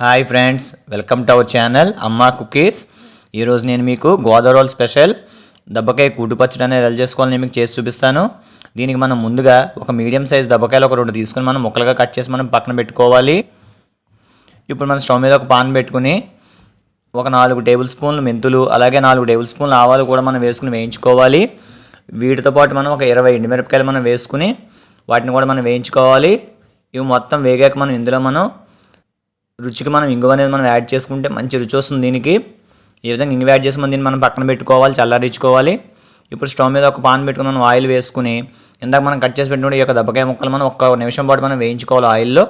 Hi friends welcome to our channel అమ్మా cookies ఈరోజు నేను మీకు గోదావరి స్పెషల్ దబ్బకాయ కూటుపచ్చడి అనేది ఎలా చేసుకోవాలని మీకు చేసి చూపిస్తాను. దీనికి మనం ముందుగా ఒక మీడియం సైజ్ దబ్బకాయలు ఒక రెండు తీసుకుని మనం ముక్కలుగా కట్ చేసి మనం పక్కన పెట్టుకోవాలి. ఇప్పుడు మనం స్టవ్ మీద ఒక పాన్ పెట్టుకుని ఒక నాలుగు టేబుల్ స్పూన్లు మెంతులు అలాగే నాలుగు టేబుల్ స్పూన్లు ఆవాలు కూడా మనం వేసుకుని వేయించుకోవాలి. వీటితో పాటు మనం ఒక ఇరవై ఎండుమిరపకాయలు మనం వేసుకుని వాటిని కూడా మనం వేయించుకోవాలి. ఇవి మొత్తం వేగాక మనం ఇందులో మనం రుచికి మనం ఇంగువ అనేది మనం యాడ్ చేసుకుంటే మంచి రుచి వస్తుంది దీనికి. ఈ విధంగా ఇంగువ యాడ్ చేసి మనం దీన్ని మనం పక్కన పెట్టుకోవాలి చల్లారించుకోవాలి. ఇప్పుడు స్టవ్ మీద ఒక పాన్ పెట్టుకుని మనం ఆయిల్ వేసుకుని ఇందాక మనం కట్ చేసి పెట్టుకుంటే ఈ యొక్క దెబ్బకాయ ముక్కలు మనం ఒక్క నిమిషం పాటు మనం వేయించుకోవాలి ఆయిల్లో.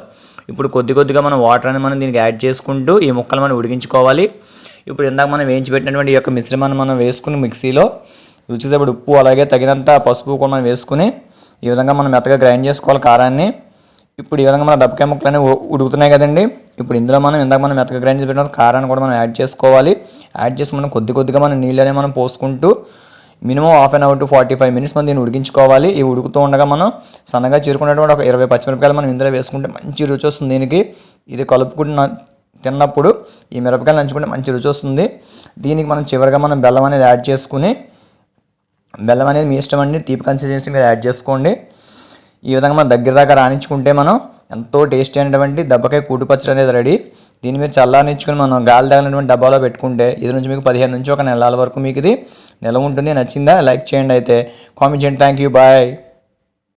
ఇప్పుడు కొద్ది కొద్దిగా మనం వాటర్ అనేది మనం దీనికి యాడ్ చేసుకుంటూ ఈ ముక్కలు మనం ఉడికించుకోవాలి. ఇప్పుడు ఇందాక మనం వేయించి పెట్టినటువంటి ఈ యొక్క మిశ్రమాన్ని మనం వేసుకుని మిక్సీలో రుచి ఉప్పు అలాగే తగినంత పసుపు కూడా మనం వేసుకుని ఈ విధంగా మనం మెత్తగా గ్రైండ్ చేసుకోవాలి కారాన్ని. ఇప్పుడు ఈ విధంగా మన దబ్బకాయ ముక్కలు అనేవి ఉడుకుతున్నాయి కదండి. ఇప్పుడు ఇందులో మనం ఇందాక మనం మెత్తగా గ్రైండ్ చేసి పెట్టిన కారాన్ని కూడా మనం యాడ్ చేసుకోవాలి. యాడ్ చేసి మనం కొద్ది కొద్దిగా మనం నీళ్ళు అనేవి మనం పోసుకుంటూ minimum half an hour to forty five minutes మనం దీన్ని ఉడికించుకోవాలి. ఈ ఉడుకుతూ ఉండగా మనం సన్నగా చీరుకున్నటువంటి ఒక ఇరవై పచ్చిమిరపకాయలు మనం ఇందులో వేసుకుంటే మంచి రుచి వస్తుంది దీనికి. ఇది కలుపుకుంటున్న తిన్నప్పుడు ఈ మిరపకాయలు నంచుకుంటే మంచి రుచి వస్తుంది. దీనికి మనం చివరిగా మనం బెల్లం అనేది యాడ్ చేసుకుని బెల్లం అనేది మీ ఇష్టం అండి తీపి కన్సిస్టెన్సీ మీరు యాడ్ చేసుకోండి. ఈ విధంగా మనం దగ్గర దాకా రాణించుకుంటే మనం ఎంతో టేస్టీ అయినటువంటి దెబ్బకాయ కూటు పచ్చడి అనేది రెడీ. దీని మీద చల్లారనిచ్చుకొని మనం గాలి తగిలినటువంటి డబ్బాలో పెట్టుకుంటే ఇది నుంచి మీకు పదిహేను నుంచి ఒక నెలల వరకు మీకు ఇది నిల్వ ఉంటుంది. నచ్చిందా? లైక్ చేయండి అయితే. కామెంట్ చేయండి. Thank you bye